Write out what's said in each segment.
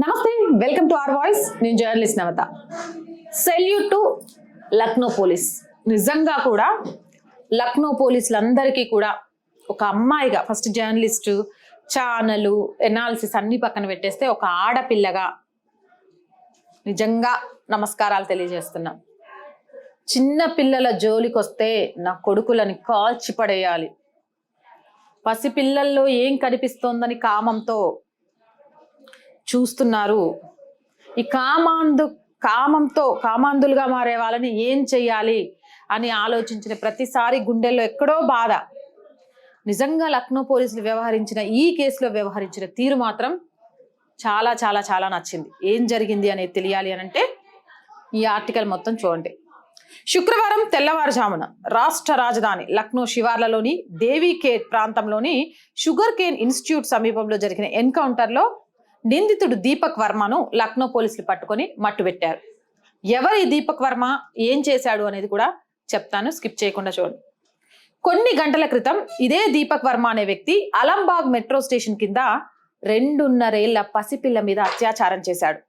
నమస్తే welcome to our voice. నేను journalist Navata. Salute to Lucknow police. నిజంగా కూడా లక్నో పోలీసులందరికీ కూడా ఒక అమ్మాయిగా ఫస్ట్ జర్నలిస్ట్ ఛానల్ ఎనాలిసిస్ అన్ని పక్కన పెట్టేస్తే ఒక ఆడపిల్లగా నిజంగా నమస్కారాలు తెలియజేస్తున్నాం. చిన్న పిల్లల జోలికి వస్తే నా కొడుకులని కాల్చి పడేయాలి పసిపిల్లల్లో ఏం కనిపిస్తోందని కామంతో చూస్తున్నారు. ఈ కామాందు కామంతో కామాంధులుగా మారే వాళ్ళని ఏం చెయ్యాలి అని ఆలోచించిన ప్రతిసారి గుండెల్లో ఎక్కడో బాధ. నిజంగా లక్నో పోలీసులు వ్యవహరించిన ఈ కేసులో వ్యవహరించిన తీరు మాత్రం చాలా చాలా చాలా నచ్చింది. ఏం జరిగింది అనేది తెలియాలి అని అంటే ఈ ఆర్టికల్ మొత్తం చూడండి. శుక్రవారం తెల్లవారుజామున రాష్ట్ర రాజధాని లక్నో శివార్లలోని దేవీకేట్ ప్రాంతంలోని షుగర్ కేన్ ఇన్స్టిట్యూట్ సమీపంలో జరిగిన ఎన్కౌంటర్లో నిందితుడు దీపక్ వర్మను లక్నో పోలీసులు పట్టుకొని మట్టుబెట్టారు ఎవరు ఈ దీపక్ వర్మ? ఏం చేశాడు అనేది కూడా చెప్తాను. స్కిప్ చేయకుండా చూడండి. కొన్ని గంటల క్రితం ఇదే దీపక్ వర్మ అనే వ్యక్తి అలంబాగ్ మెట్రో స్టేషన్ కింద రెండున్నరేళ్ళ పసిపిల్ల మీద అత్యాచారం చేశాడు.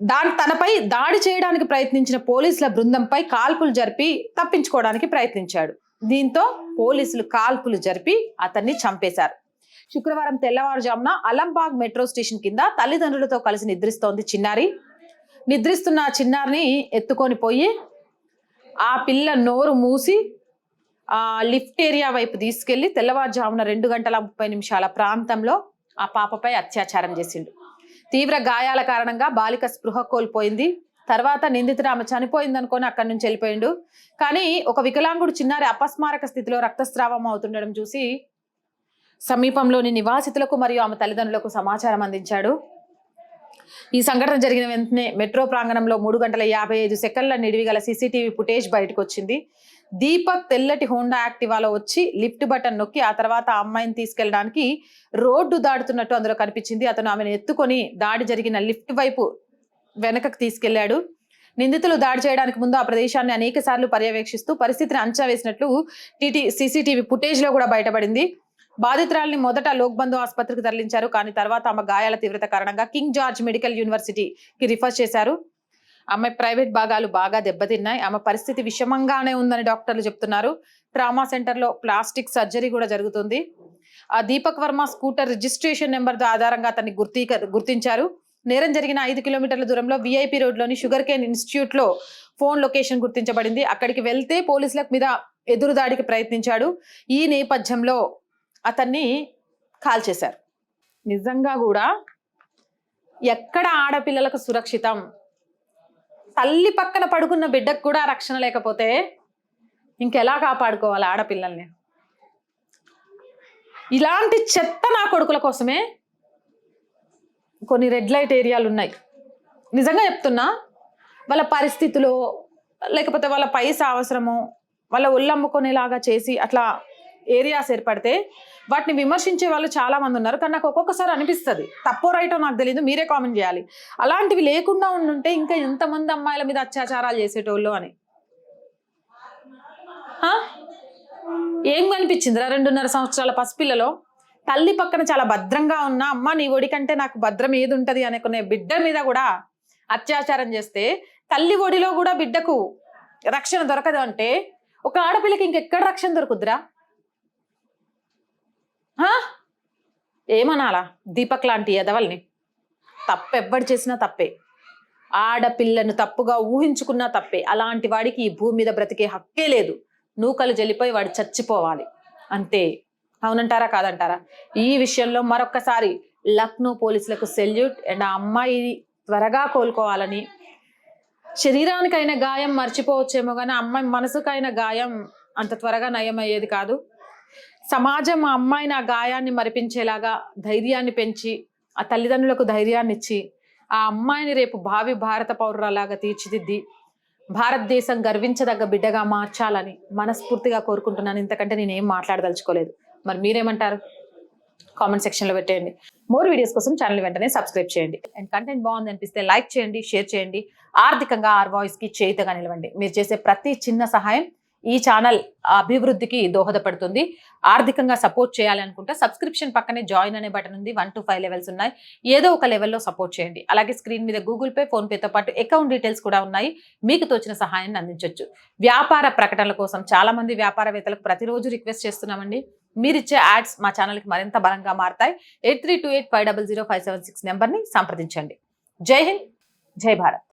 దాని తనపై దాడి చేయడానికి ప్రయత్నించిన పోలీసుల బృందంపై కాల్పులు జరిపి తప్పించుకోవడానికి ప్రయత్నించాడు. దీంతో పోలీసులు కాల్పులు జరిపి అతన్ని చంపేశారు. శుక్రవారం తెల్లవారుజామున అలంబాగ్ మెట్రో స్టేషన్ కింద తల్లిదండ్రులతో కలిసి నిద్రిస్తోంది చిన్నారి. నిద్రిస్తున్న చిన్నారిని ఎత్తుకొని పోయి ఆ పిల్ల నోరు మూసి ఆ లిఫ్ట్ ఏరియా వైపు తీసుకెళ్ళి తెల్లవారుజామున రెండు గంటల ముప్పై నిమిషాల ప్రాంతంలో ఆ పాపపై అత్యాచారం చేసిండు. తీవ్ర గాయాల కారణంగా బాలిక స్పృహ కోల్పోయింది. తర్వాత నిందితుడు ఆమె చనిపోయింది అనుకొని అక్కడి నుంచి వెళ్ళిపోయిండు. కానీ ఒక వికలాంగుడు చిన్నారి అపస్మారక స్థితిలో రక్తస్రావం అవుతుండడం చూసి సమీపంలోని నివాసితులకు మరియు ఆమె తల్లిదండ్రులకు సమాచారం అందించాడు. ఈ సంఘటన జరిగిన వెంటనే మెట్రో ప్రాంగణంలో మూడు గంటల యాభై ఐదు సెకండ్ల నిడివి గల సీసీటీవీ ఫుటేజ్ బయటకు వచ్చింది దీపక్ తెల్లటి హోండా యాక్టివాలో వచ్చి లిఫ్ట్ బటన్ నొక్కి ఆ తర్వాత అమ్మాయిని తీసుకెళ్ళడానికి రోడ్డు దాటుతున్నట్టు అందులో కనిపించింది. అతను ఆమెను ఎత్తుకొని దాడి జరిగిన లిఫ్ట్ వైపు వెనకకు తీసుకెళ్ళాడు నిందితులు దాడి చేయడానికి ముందు ఆ ప్రదేశాన్ని అనేక సార్లు పర్యవేక్షిస్తూ పరిస్థితిని అంచనా వేసినట్లు టీటీ సీసీటీవీ ఫుటేజ్లో కూడా బయటపడింది. బాధితురాల్ని మొదట లోక్బంధు ఆసుపత్రికి తరలించారు. కానీ తర్వాత ఆమె గాయాల తీవ్రత కారణంగా కింగ్ జార్జ్ మెడికల్ యూనివర్సిటీకి రిఫర్ చేశారు. ఆమె ప్రైవేట్ భాగాలు బాగా దెబ్బతిన్నాయి. ఆమె పరిస్థితి విషమంగానే ఉందని డాక్టర్లు చెప్తున్నారు. ట్రామా సెంటర్లో ప్లాస్టిక్ సర్జరీ కూడా జరుగుతుంది. ఆ Deepak Varma scooter registration number ఆధారంగా అతన్ని గుర్తీక గుర్తించారు. నేరం జరిగిన ఐదు కిలోమీటర్ల దూరంలో విఐపి రోడ్లోని షుగర్ కేన్ ఇన్స్టిట్యూట్లో ఫోన్ లొకేషన్ గుర్తించబడింది. అక్కడికి వెళ్తే పోలీసుల మీద ఎదురుదాడికి ప్రయత్నించాడు. ఈ నేపథ్యంలో అతన్ని కాల్ చేశారు. నిజంగా కూడా ఎక్కడ ఆడపిల్లలకు సురక్షితం? తల్లి పక్కన పడుకున్న బిడ్డకు కూడా రక్షణ లేకపోతే ఇంకెలా కాపాడుకోవాలి ఆడపిల్లల్ని? ఇలాంటి చెత్త నా కొడుకుల కోసమే కొన్ని రెడ్ లైట్ ఏరియాలు ఉన్నాయి. నిజంగా చెప్తున్నా వాళ్ళ పరిస్థితులు లేకపోతే వాళ్ళ పైస అవసరము వాళ్ళ ఒళ్ళమ్ముకునేలాగా చేసి అట్లా ఏరియాస్ ఏర్పడితే వాటిని విమర్శించే వాళ్ళు చాలా మంది ఉన్నారు. కానీ నాకు ఒక్కొక్కసారి అనిపిస్తుంది తప్పో రైటో నాకు తెలియదు మీరే కామెంట్ చేయాలి. అలాంటివి లేకుండా ఉండుంటే ఇంకా ఎంతమంది అమ్మాయిల మీద అత్యాచారాలు చేసేటోళ్ళు అని. ఏం కనిపించిందిరా రెండున్నర సంవత్సరాల పసిపిల్లలో? తల్లి పక్కన చాలా భద్రంగా ఉన్న అమ్మ నీ ఒడి కంటే నాకు భద్రం ఏది ఉంటుంది అనుకునే బిడ్డ మీద కూడా అత్యాచారం చేస్తే తల్లి ఒడిలో కూడా బిడ్డకు రక్షణ దొరకదు అంటే ఒక ఆడపిల్లకి ఇంకెక్కడ రక్షణ దొరుకుద్దిరా? ఏమనాలా? దీపక్ లాంటి ఎదవల్ని తప్పెవ్వడు చేసినా తప్పే. ఆడపిల్లను తప్పుగా ఊహించుకున్నా తప్పే. అలాంటి వాడికి ఈ భూమి మీద బ్రతికే హక్కే లేదు. నూకలు జల్లిపోయి వాడు చచ్చిపోవాలి. అంతే. అవునంటారా? కాదంటారా? ఈ విషయంలో మరొక్కసారి లక్నో పోలీసులకు సెల్యూట్ అండ్ ఆ అమ్మాయి త్వరగా కోలుకోవాలని. శరీరానికైన గాయం మర్చిపోవచ్చేమో కానీ అమ్మాయి మనసుకైన గాయం అంత త్వరగా నయం అయ్యేది కాదు. సమాజం ఆ అమ్మాయిని ఆ గాయాన్ని మరిపించేలాగా ధైర్యాన్ని పెంచి ఆ తల్లిదండ్రులకు ధైర్యాన్ని ఇచ్చి ఆ అమ్మాయిని రేపు భావి భారత పౌరురాలాగా తీర్చిదిద్ది భారతదేశం గర్వించదగ్గ బిడ్డగా మార్చాలని మనస్ఫూర్తిగా కోరుకుంటున్నాను. ఇంతకంటే నేను ఏం మాట్లాడదలుచుకోలేదు. మరి మీరేమంటారు? కామెంట్ సెక్షన్లో పెట్టేయండి. మోర్ వీడియోస్ కోసం ఛానల్ వెంటనే సబ్స్క్రైబ్ చేయండి. అండ్ కంటెంట్ బాగుంది అనిపిస్తే లైక్ చేయండి షేర్ చేయండి. ఆర్థికంగా ఆర్ వాయిస్కి చేయితగా నిలవండి. మీరు చేసే ప్రతి చిన్న సహాయం ఈ ఛానల్ అభివృద్ధికి దోహదపడుతుంది. ఆర్థికంగా సపోర్ట్ చేయాలనుకుంటే సబ్స్క్రిప్షన్ పక్కనే జాయిన్ అనే బటన్ ఉంది. వన్ టు ఫైవ్ లెవెల్స్ ఉన్నాయి. ఏదో ఒక లెవెల్లో సపోర్ట్ చేయండి. అలాగే స్క్రీన్ మీద గూగుల్ పే ఫోన్పేతో పాటు అకౌంట్ డీటెయిల్స్ కూడా ఉన్నాయి. మీకు తోచిన సహాయాన్ని అందించవచ్చు వ్యాపార ప్రకటనల కోసం చాలా మంది వ్యాపారవేత్తలకు ప్రతిరోజు రిక్వెస్ట్ చేస్తున్నామండి. మీరిచ్చే యాడ్స్ మా ఛానల్కి మరింత బలంగా మారతాయి. Eight three two eight five double zero five seven six నెంబర్ని సంప్రదించండి. జై హింద్. జై భారత్.